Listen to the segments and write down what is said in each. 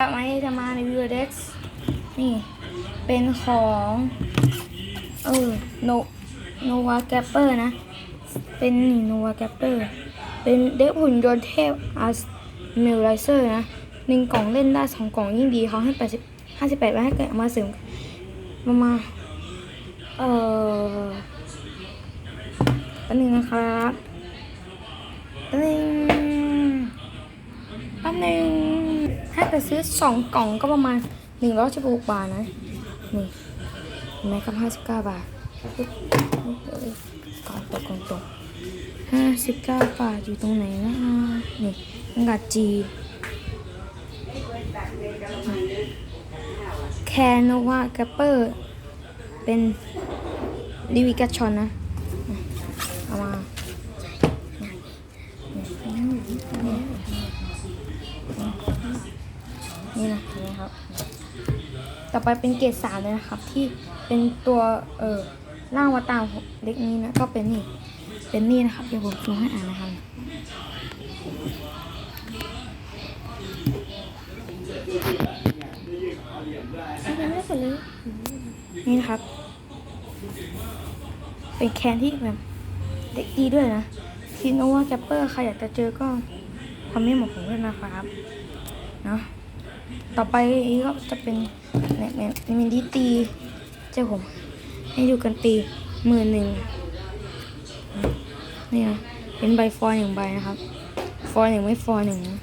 วันนี้จะมารีวิวเด็กนี่ เป็นของเออโนโนวาแกปเปอร์นะ เป็นนี่โนวาแกปเปอร์ เป็นเด็กหุ่นยนต์เทพอาร์มิลไลเซอร์นะหนึ่งกล่องเล่นได้สองกล่องยิ่งดีเขาให้แปดสิบห้าสิบแปดไว้ให้เกิดมาเสริมมามา เออแป๊บนึงนะครับแป๊บนึงแป๊บนึง ถ้าเกิดซื้อสองกล่องก็ประมาณหนึ่งร้อยสิบหกบาทนะ นี่เห็นไหมครับห้าสิบเก้าบาทก่อนตกก่อนตกห้าสิบเก้าบาทอยู่ตรงไหนนะนี่อังกาจีแคนโนวาแกปเปอร์ เป็นดิวิกัชชอนนะ เอามา นี่นะเห็นไหมครับ ต่อไปเป็นเกรดสามเลยนะครับ ที่เป็นตัวเออร่างวตารเล็กนี้นะก็เป็นนี่เป็นนี่นะครับเดี๋ยวผมชูให้อ่านนะครับยังไม่ได้เสร็จเลยนี่นะครับ เป็นแคนที่แบบเด็กดีด้วยนะคิดนว่าแกปเปอร์ใครอยากจะเจอก็คอมเมนต์บอกผมด้วยนะครับ เนาะ ต่อไปก็จะเป็นเนี่ยเนี่ยมินดีตีเจ้าผมให้ดูกันตีหมื่นหนึ่งนี่นะเป็นใบฟอยหนึ่งใบนะครับ ฟอยหนึ่งไม่ฟอยหนึ่งนะ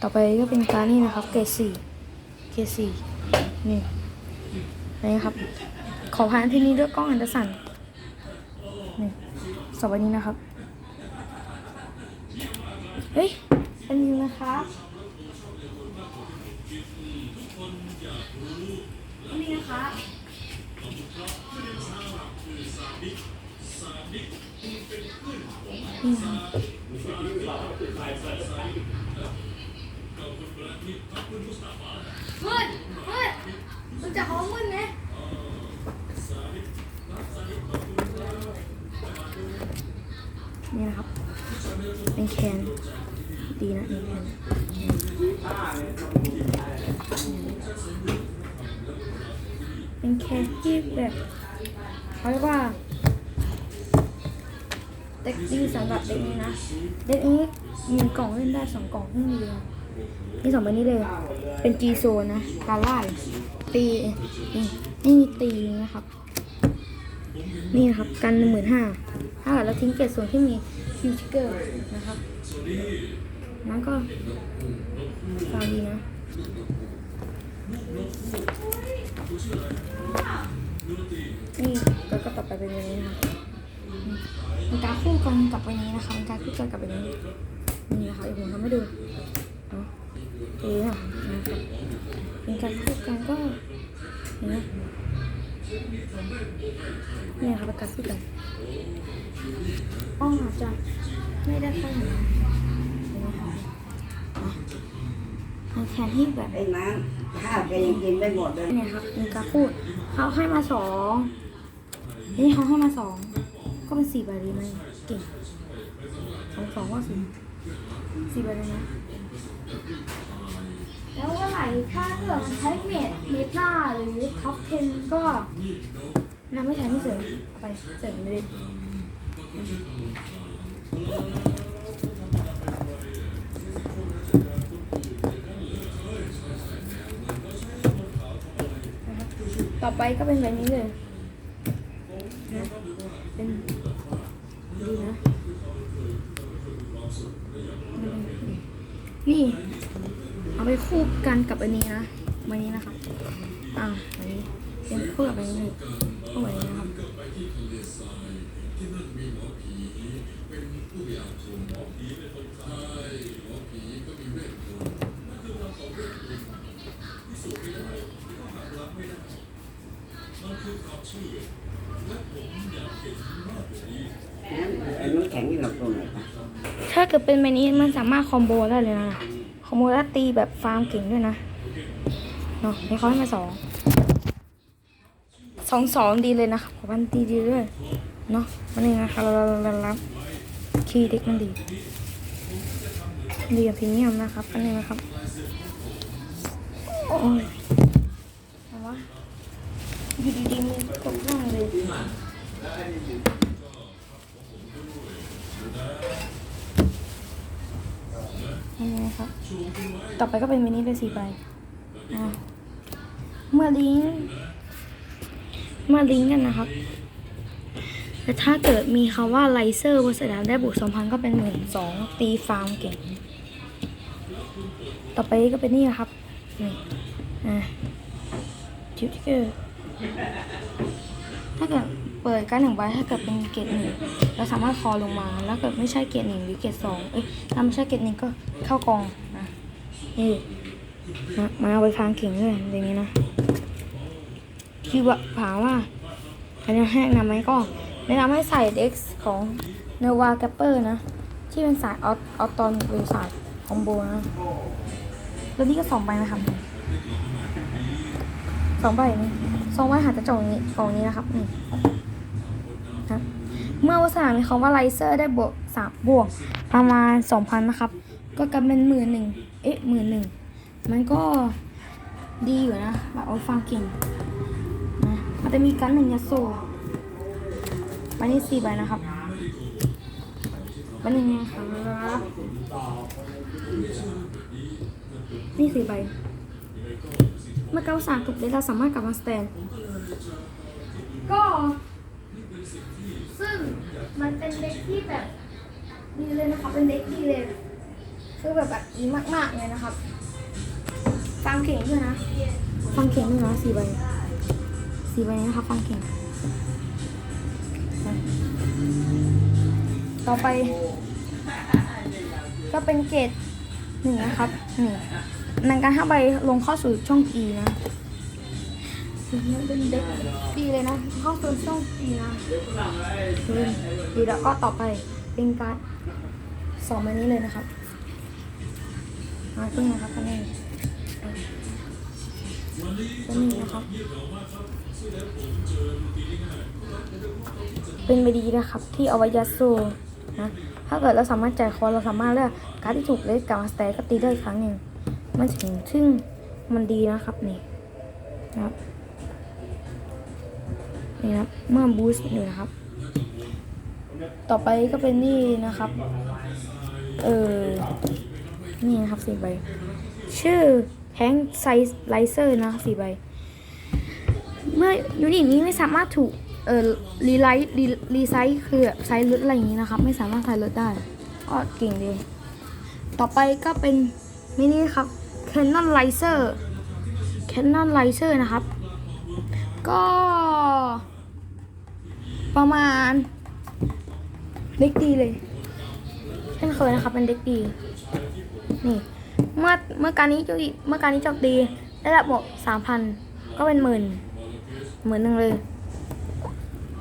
ต่อไปก็เป็นการนี่นะครับ เกรดสี่เกรดสี่นี่นี่ครับ ขอผ่านที่นี้ด้วยกล้องอันดอร์สันนี่สวัสดีนะครับ เฮ้ยเป็นยังนะครับ นี่นะคะมืดมืดรู้จักของมืดไหมนี่นะครับ เป็นแคนดีนะนี่แคน เป็นแคนที่แบบเขาเรียกว่าเด็กดีสำหรับเด็กนี้นะเด็กนี้มีกล่องเล่นได้สองกล่องที่มีเลยนี่สองใบนี้เลย เป็นจีโซนนะการไล่ตีนี่นี่มีตีนะครับ นี่นะครับกันหนึ่งหมื่นห้าถ้าเราทิ้งเกรดส่วนที่มีคิวทิเกอร์นะครับนั้นก็ฟังดีนะ นี่แล้วก็ต่อไปเป็นแบบนี้นะครับมันการคู่กันกลับอันนี้นะคะมันการคู่กันกลับอันนี้นี่นะคะเดี๋ยวผมทำให้ดูเนาะเออนะครับเป็นการคู่กันก็เนไหมนี่นะคะป็นการคู่กันอ้ออาจจะไม่ได้เข้าหนเห็นไหมคะมันแทนที่แบบไอ้น้ำข้าวแกยังกินไม่หมดเลยเนี่ยครับเป็นการพูดเขาให้มาสองนี่เขาให้มาสองก็เป็นสี่ใบดีไหมเก่งสองสองก็สี่สี่ใบเลยนะแล้วเมื่อไหร่ถ้าเกิดมันใช้เมดเมตาหรือท็อปเทนก็นำไม่ใช้ไม่เสริมเอาไปเสริมเลย ต่อไปก็เป็นแบบนี้เลยนะเป็นดีนะนี่ เอาไปคู่กันกับอันนี้นะวันนี้นะครับอ่าวันนี้เป็นคู่กับอันนี้เลยคู่กับอันนี้นะครับ ไอ้นู้นแข็งนี่เราตรงไหนปะถ้าเกิดเป็นแบบนี้มันสามารถคอมโบได้เลยนะคอมโบแล้วตีแบบฟาร์มเก่งด้วยนะเนาะนี่เขาให้มาสองสองสองดีเลยนะครับขอพันตีดีด้วยเนาะวันนี้นะคะเราเราเราเราคีย์เด็กมันดีเรียพรีเมียมนะครับอันนี้นะครับโอ้ยเอาวะ อยู่ดีๆมันกดร่งเลยนี่นะครับ ต่อไปก็เป็นมินิเป็นสี่ใบอะเมื่อลิงเมื่อลิงกันนะครับ แต่ถ้าเกิดมีคำว่าไลเซอร์บนสนามได้บวกสองพันก็เป็นหมื่นสองตีฟาร์มเก่ง ต่อไปก็เป็นนี่นะครับ นี่ อะทิวทิกเกอร์ ถ้าเกิดเปิดการหนึ่งใบถ้าเกิดเป็นเกรดหนึ่งเราสามารถคอลงมา แล้วเกิดไม่ใช่เกรดหนึ่งหรือเกรดสองเอ้ยถ้าไม่ใช่เกรดหนึ่งก็เข้ากองนะนี่มามาเอาไปฟางเก่งด้วยอย่างนี้นะคือว่าถามว่าอันนี้ให้แนะนำไหมก็แนะนำให้ใส่เด็กของเนวาแกปเปอร์นะ ที่เป็นสายออตออตตอนหรือสายคอมโบนะแล้วนี่ก็สองใบนะครับสองใบนี่ สองใบหาจะจองนี้กองนี้นะครับนี่ครับเมื่อวัสนามีคำว่าไลเซอร์ได้บวกสามบวกประมาณสองพันนะครับ ก็กลายเป็นหมื่นหนึ่งเอ๊ะหมื่นหนึ่งมันก็ดีอยู่นะแบบเอาฟังเก่งนะมันจะมีกันหนึ่งยาโซใบนี้สี่ใบนะครับใบหนึ่งครับนี่สี่ใบ เมื่อเก้าสามถูกได้เราสามารถกลับมาสแตน ก็ ซึ่งมันเป็นเด็กที่แบบดีเลยนะครับเป็นเด็กดีเลยคือแบบแบบดีมากๆเลยนะครับ ฟังเก่งด้วยนะ ฟังเก่งด้วยนะสี่ใบสี่ใบนี้นะครับฟังเก่ง ต่อไป ก็เป็นเกรดหนึ่งนะครับนี่นัง การห้าใบลงเข้าสู่ช่องกีนะมันเป็นเด็กดีเลยนะ เข้าสู่ช่องกีนะดีดีแล้วก็ต่อไปเป็นการสองใบนี้เลยนะครับมาขึ้นนะครับคะแนนตัวนี้นะครับ เป็นใบดีนะครับ ที่อว้ยัดโซ่นะถ้าเกิดเราสามารถจ่ายคอเราสามารถเลือกการที่ถูกเลสกับมาสแตนก็ตีได้อีกครั้งหนึ่ง มันถึงซึ่งมันดีนะครับนี่นะครับนี่ครับเมื่อบูสต์อยู่นะครับ ต่อไปก็เป็นนี่นะครับ เออนี่นะครับสี่ใบ ชื่อแฮงไซไลเซอร์นะสี่ใบ เมื่อยูนิตนี้ไม่สามารถถูกเอ่อรีไลท์รีรีไซส์คือแบบไซส์ลดอะไรอย่างนี้นะครับ ไม่สามารถไซส์ลดได้ก็เก่งดีต่อไปก็เป็นมินิครับ Canon Laser Canon Laser นะครับ ก็ ประมาณ เด็กดีเลยเช่นเคยนะครับ เป็นเด็กดี นี่ เมื่อเมื่อการนี้จุเมื่อการนี้จบดีได้รับบวกสามพันก็เป็นหมื่นหมื่นหนึ่งเลย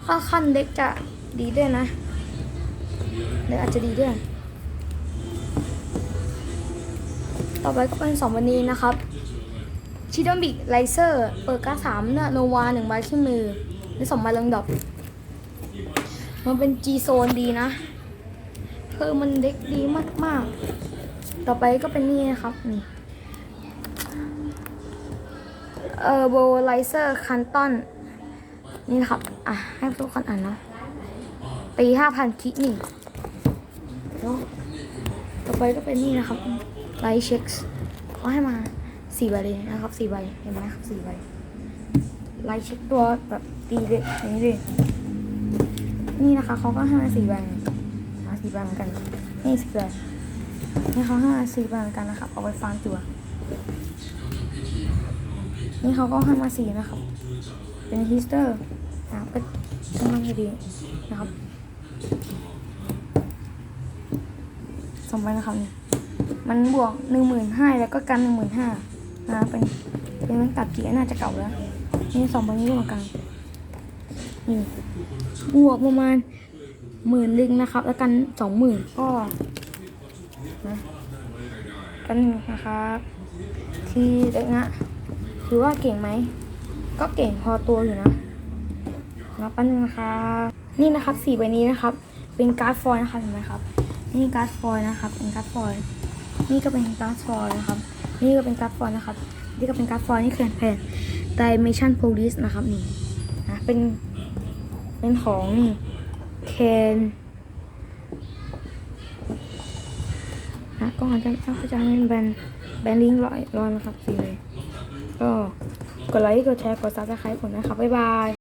ค่าขั้นเด็กจะดีด้วยนะเด็กอาจจะดีด้วย ต่อไปก็เป็นสองวันนี้นะครับชิดอมบิกไลเซอร์ เปิดการ์ดสามเนี่ยโนวาหนึ่งใบขึ้นมือหรือสองใบลงดอกมันเป็น G โซนดีนะคือมันเด็กดีมากๆ ต่อไปก็เป็นนี่นะครับนี่เออโบไลเซอร์คันตันนี่นะครับ อะ ให้ทุกคนอ่านนะตีห้าพันคิกนี่เนาะต่อไปก็เป็นนี่นะครับ ไลท์เช็คเขาให้มาสี่ใบเลยนะครับสี่ใบเห็นไหมครับสี่ใบไลท์เช็คตัวแบบตีเลยอย่างนี้เลยนี่นะคะเขาก็ให้มาสี่ใบมาสี่ใบเหมือนกันนี่สี่ใบนี่เขาให้มาสี่ใบเหมือนกันนะครับเอาไปฟังจั่วนี่เขาก็ให้มาสี่นะครับ เป็นฮิสเตอร์นะครับก็ค่อนข้างดีนะครับสองใบนะครับนี่ มันบวกหนึ่งหมื่นห้าแล้วก็กันหนึ่งหมื่นห้านะเป็นเป็นมันตัดจีน่าจะเก่าแล้วนี่สองใบนี้รวมกันนี่บวกประมาณหมื่นลึงนะครับ แล้วกันสองหมื่นก็นะกันนะครับที่เด็กนะถือว่าเก่งไหมก็เก่งพอตัวอยู่นะนับแป๊บนึงนะคะนี่นะครับสี่ใบนี้นะครับ เป็นการ์ดฟอยล์นะคะเห็นไหมครับ นี่การ์ดฟอยล์นะครับเป็นการ์ดฟอยล์ นี่ก็เป็นกร์ดฟอร์นะครับ นี่ก็เป็นกร์ดฟอร์นะครับ นี่ก็เป็นกร์ดฟอร์นี่คือแผ่น Dimension Police นะครับนี่นะเป็นเป็นของนี่เคนนะก็อาจจะก็จะเป็นแบนแบนลิงร้อยร้อยนะครับสีเลยก็กดไลค์กดแชร์กดซับสไครต์ผมนะครับ บ๊ายบาย